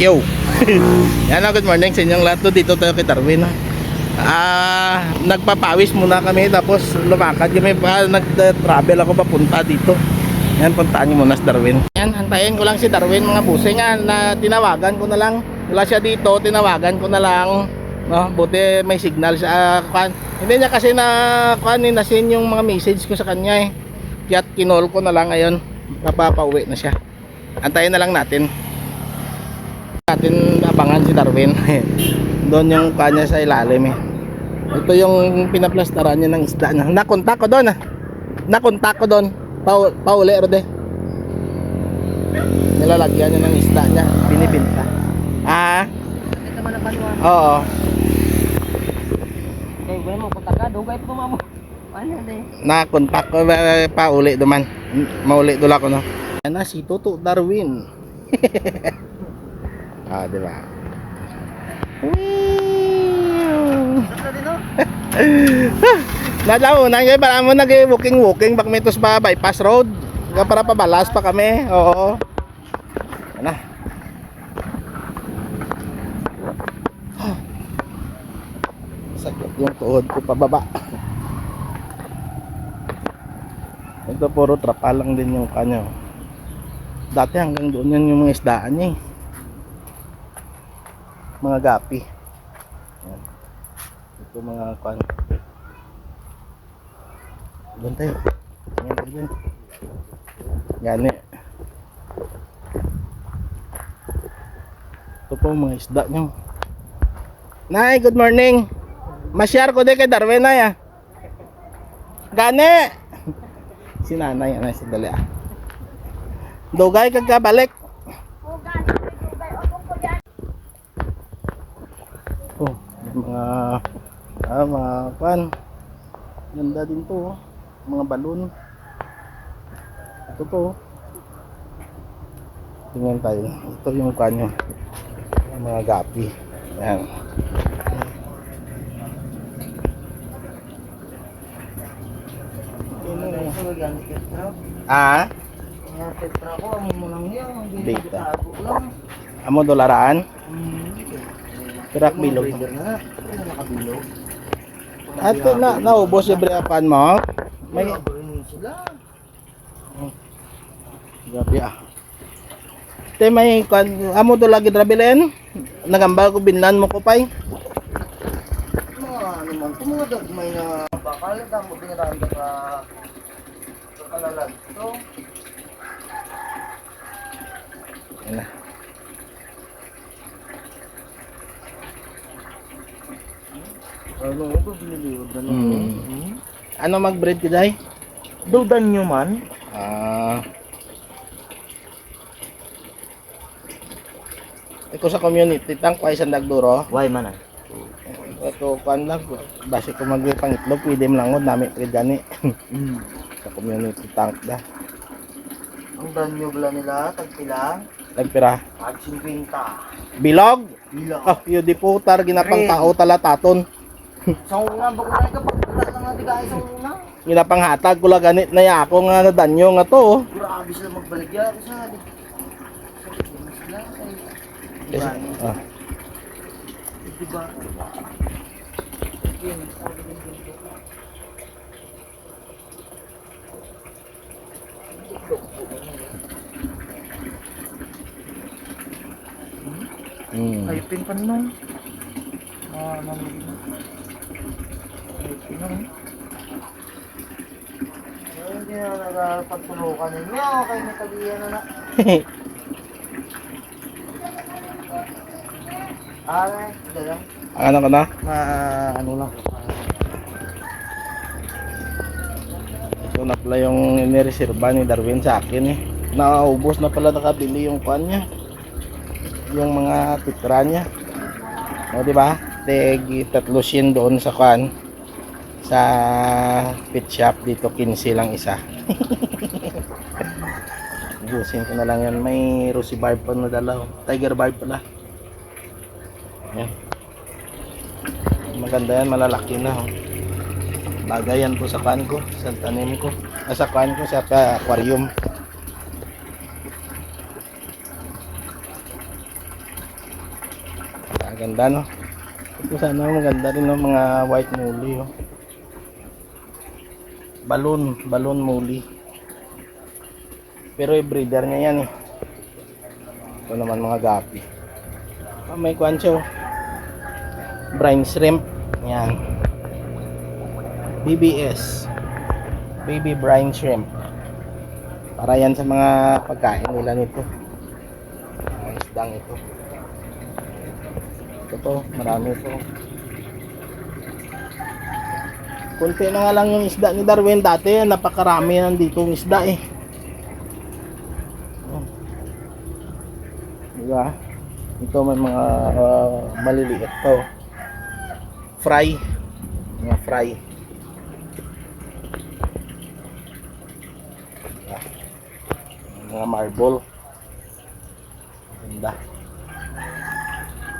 Yo! Yan good morning sa inyong lahat. Dito tayo kay Darwin. ha. Ah, nagpapawis muna kami tapos lumakad kami pa nag-travel ako papunta dito. Yan, puntaan niyo muna si Darwin. Yan, antayin ko lang si Darwin mga busing nga na tinawagan ko na lang. Wala siya dito, tinawagan ko na lang. No, buti may signal sa kan. Hindi niya kasi na kan na send yung mga message ko sa kanya eh. Kaya kinol ko na lang ngayon. Napapauwi na siya. Antayin na lang natin natin abangan si Darwin. Doon yung kanya sa ilalim eh. Ito yung pinaplastaran niya ng isda niya. Nakontak ko doon ah. Nakontak ko doon. Pa pauli rode. Nilalagyan niya ng isda niya. Binibinta. Ah? Ito man ang oo. Kaya gue mau punta ka, dugay po mamo. Nakontak ko eh, pauli duman. Mauli dula ko no? Yan na si Toto Darwin ah di ba dito. Nadaw, nangay para mo nag walking walking bak metos pa bypass road. Nga para pabalas pa kami. Oo. Ano? Sakit yung tuhod ko pababa. Ito puro trapal lang din yung kanya. Dati hanggang doon yan yung mga isdaan niya eh. Mga gapi. Yan. Ito mga kwan. Doon tayo. Yan tayo dyan. Gani. Ito po mga isda nyo. Nay, good morning. Masyar ko din kay Darwin na ya. Gani. Si nanay, anay, si dali ah. Dugay kagkabalik. Mga ah, mga pan. Ganda din to, oh. mga balon. Ito to. oh. Tingnan tayo. Ito yung kanyo. Mga gapi. Yan. Ah, Data. amo dolaraan. Hmm. Pirak bilog. Ano nakabilog? Ato na naubos yung breapan mo. May sila. gabi ah. Te may kan amo do lagi drabilen. Nagambal ko binlan mo ko pay. Ano man, tumudag may na bakal, damo dinaranda ka sa kalalag. So, Yan ano ito, biniliwad na Hmm. Ano mag-breed ka day? Dudan nyo man? Ah. Iko sa community tank pa isang dagduro. Why man ah? Ito kan lang base ko magpangitlog pwede mo lang nami pwede gani Mm. sa community tank da. Ang danyo bala nila, tagpila, Nagpira. at 50. Bilog. Bila. Oh, yun di putar ginapang Rin. tao talataton. Sa una, bago tayo kapag wala na nga tigay sa una. Ginapang hatag ko lang ganit na ya ako nga nadanyo nga to. oh. Grabe sila magbalik yan. Sa sa. Ay, Yes. Ah. Diba? Yun, sabi din dito. Mm. Ay, pin pa nung. Ah, mami. Ay, Ay, hindi na nagpagtulukan ninyo. Kayo na tagiyan na na. Hindi lang. ano ka na? Ma, ano lang. Ito na pala yung inireserba ni Darwin sa akin eh. Naubos na pala nakabili yung pan niya. Yung mga titra niya. O di ba? Tegi tatlo doon sa kan sa pit shop dito 15 lang isa. Ubusin ko na lang yan. May Rosy Barb pa na dala. oh. Tiger Barb pala. Yan. Maganda yan. Malalaki na. Oh. Bagay yan po sa kan ko. Sa tanim ko. Ah, sa kan ko. Sa aquarium. Ah, ganda no. Ito sana maganda rin no, mga white muley oh. Balloon, balloon muley. Pero yung breeder niya yan eh. Ito naman mga gapi. Ah, may kwan siya oh. Brine shrimp. Yan. BBS. Baby brine shrimp. Para yan sa mga pagkain nila nito. Mga isdang ito. Ito to, marami ito. Kunti na nga lang yung isda ni Darwin dati. Napakarami nandito yung isda eh. Oh. Diba? Ito may mga uh, maliliit to. Fry. Mga fry. Ah. Mga marble. Ganda.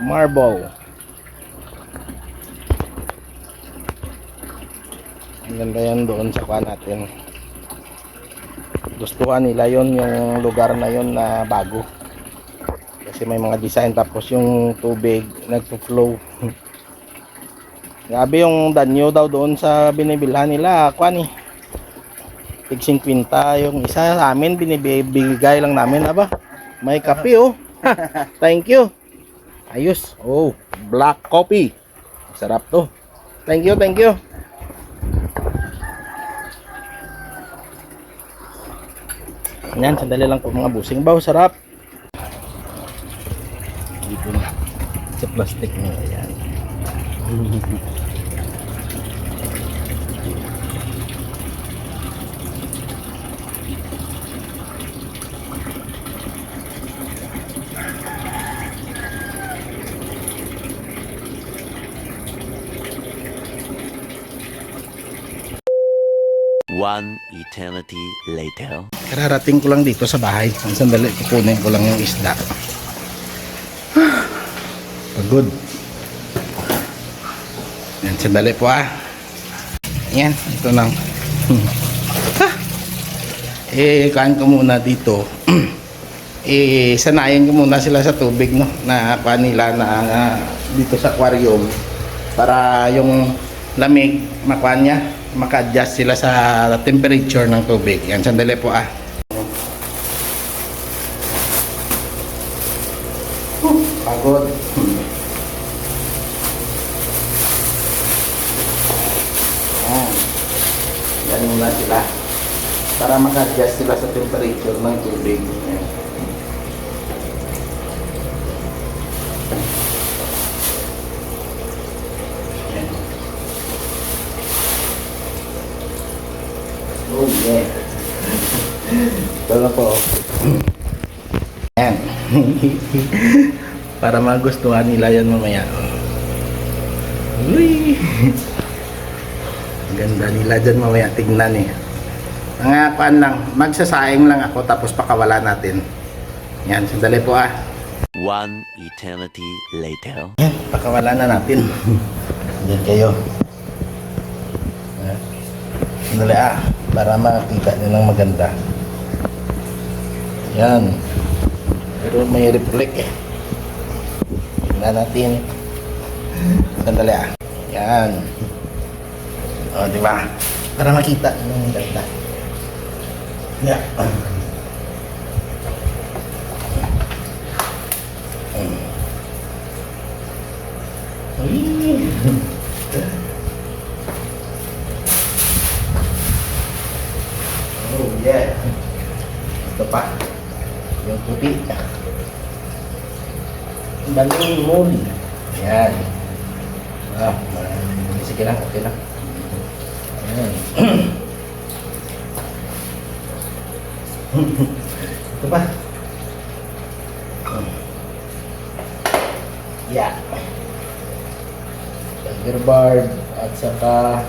Marble. Ang ganda yan doon sa kuha natin. Gustuhan nila yon yung lugar na yon na bago. Kasi may mga design tapos yung tubig nagpo-flow. Grabe yung danyo daw doon sa binibilhan nila. Kuan eh. Tig 50 yung isa sa amin binibigay lang namin aba. May kape oh. Thank you. Ayos. Oh, black coffee. Sarap to. Thank you, thank you. Yan, sandali lang po mga busing baw. Sarap. Dito na. Sa plastic na. Ayan. One eternity later. Kararating ko lang dito sa bahay. Ang sandali, kukunin ko lang yung isda. Pagod. Yan, sandali po ah. Yan, ito lang. Ah. eh, kain ko muna dito. eh, sanayin ko muna sila sa tubig, no? Na kanila na ah, dito sa aquarium. Para yung lamig, makuha niya, maka-adjust sila sa temperature ng tubig. Yan, sandali po ah. Muna sila. Para maka-adjust sila sa temperature ng tubig. Oh yeah. Ito na po. Yan. Para magustuhan nila yan mamaya. Uy! Ang Ganda nila dyan mamaya tignan eh. Paan lang, magsasaing lang ako tapos pakawala natin. Yan, sandali po ah. One eternity later. Yan, pakawala na natin. Diyan kayo. Ah, Sandali ah, para makita nyo ng maganda. Yan. Pero may reflect eh. Tingnan natin. Sandali ah. Yan. O, di ba? Para makita nyo ng maganda. Yan. Uy. Oh yeah. Ito pa. Yung puti. Balloon moon. Yan. Ah, ah, sige lang, okay lang. Ito pa. Yeah. Tiger barb at saka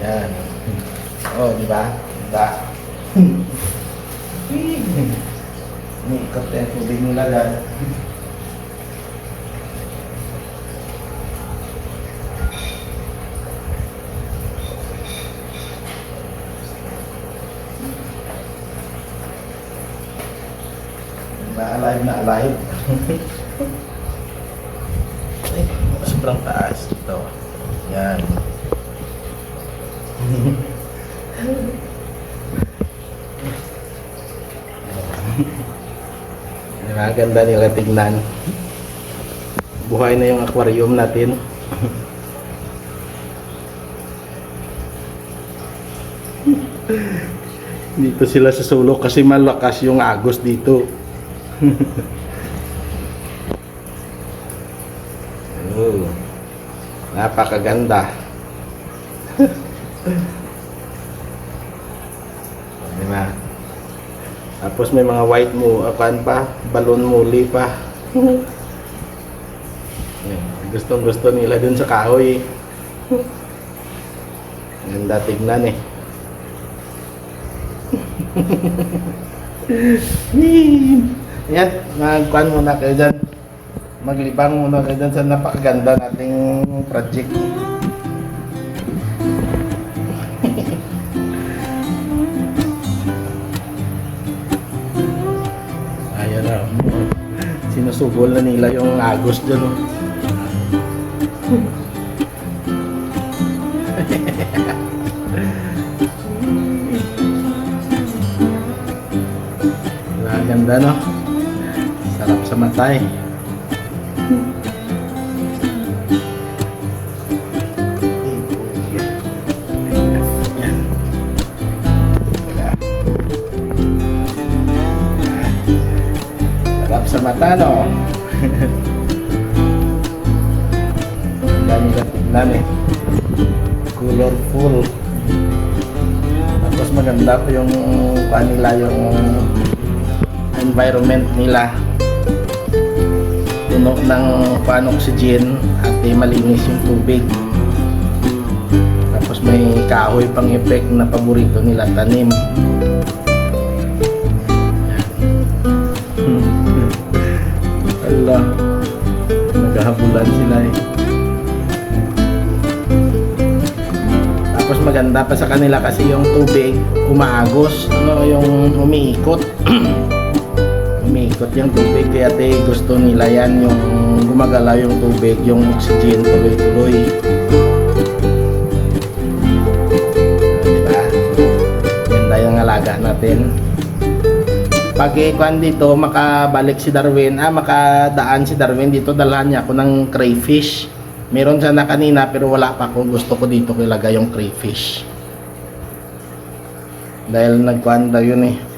yan. Oh, di ba? Di ba? Umiikot na yung tubig nila dyan. Na alive na alive. Ay, sobrang taas. Ito. Yan. Nakaganda nila tignan. Buhay na yung aquarium natin. dito sila sa sulok kasi malakas yung agos dito. Oh, napakaganda. diba? Tapos may mga white mo, apan pa, balon muli pa. Gustong gusto nila dun sa kahoy. Ganda tignan eh. Yan, magkuhan muna kayo dyan. Maglibang muna kayo dyan sa napakaganda nating project. Ayan na. Sinusubol na nila yung agos dyan. Oh. Ganda no? Sarap sa mata. Yan. Sarap sa mata no? Ang dami na tignan eh. Colorful. Tapos maganda po yung kanila yung environment nila puno ng pan oxygen at eh, malinis yung tubig. Tapos may kahoy pang effect na paborito nila tanim. Allah naghahabulan sila eh. Tapos maganda pa sa kanila kasi yung tubig umaagos ano yung umiikot umiikot yung tubig kaya te gusto nila yan yung gumagalaw yung tubig yung oxygen tuloy-tuloy. Diba? Ganda yung alaga natin. Pag ikuan dito makabalik si Darwin ah makadaan si Darwin dito dalhan niya ako ng crayfish. Meron sana kanina pero wala pa ako. Gusto ko dito ko yung crayfish. Dahil nagkuan daw yun eh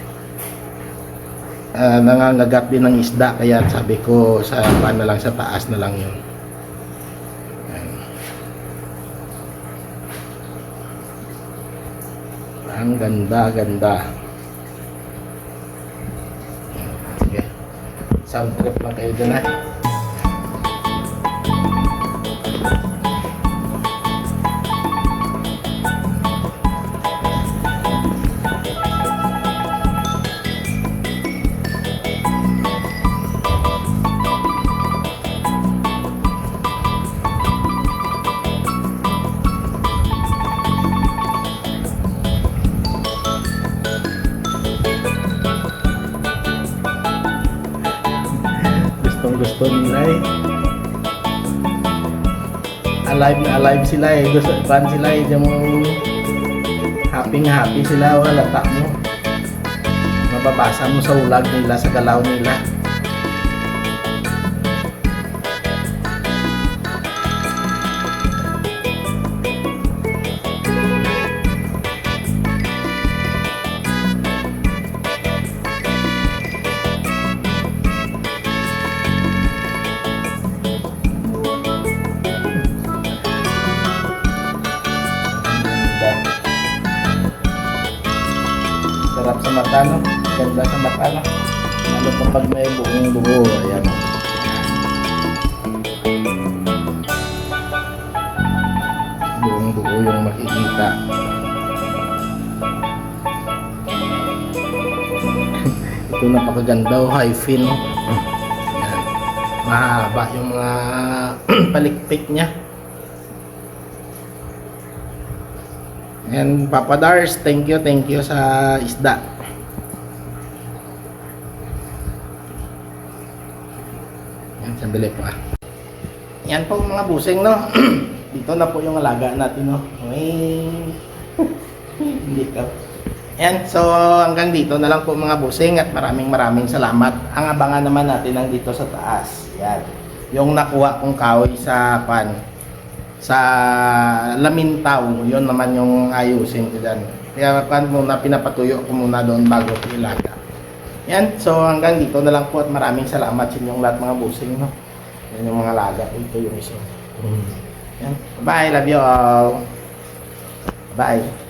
uh, nangangagat din ng isda kaya sabi ko sa pan na lang sa taas na lang yun. Ang ganda ganda. Sige. Sound trip lang kayo dyan ha eh alive na alive sila eh. Gusto pan sila eh. Yung happy nga happy sila. Wala tak mo mababasa mo sa ulag nila sa galaw nila Ganda sa mata, no? Lalo kapag may buong buo, ayan. Buong buo yung makikita. Ito napakaganda, oh, high fin? Ayan. Mahaba yung mga palikpik niya. And Papa Dars, thank you, thank you sa isda. Sandali pa. yan po mga busing, no? Dito na po yung alaga natin, no? May... Hindi ka. Yan, so hanggang dito na lang po mga busing at maraming maraming salamat. Ang abangan naman natin ang dito sa taas. Yan. Yung nakuha kong kahoy sa pan sa Lamintaw, yun naman yung ayusin ko dyan. Kaya pan muna pinapatuyo ko muna doon bago ko ilaga. Yan, so hanggang dito na lang po at maraming salamat sa inyong lahat mga busing. No? Yan yung mga laga. Ito yung isa. Yan. Bye, love you all. Bye.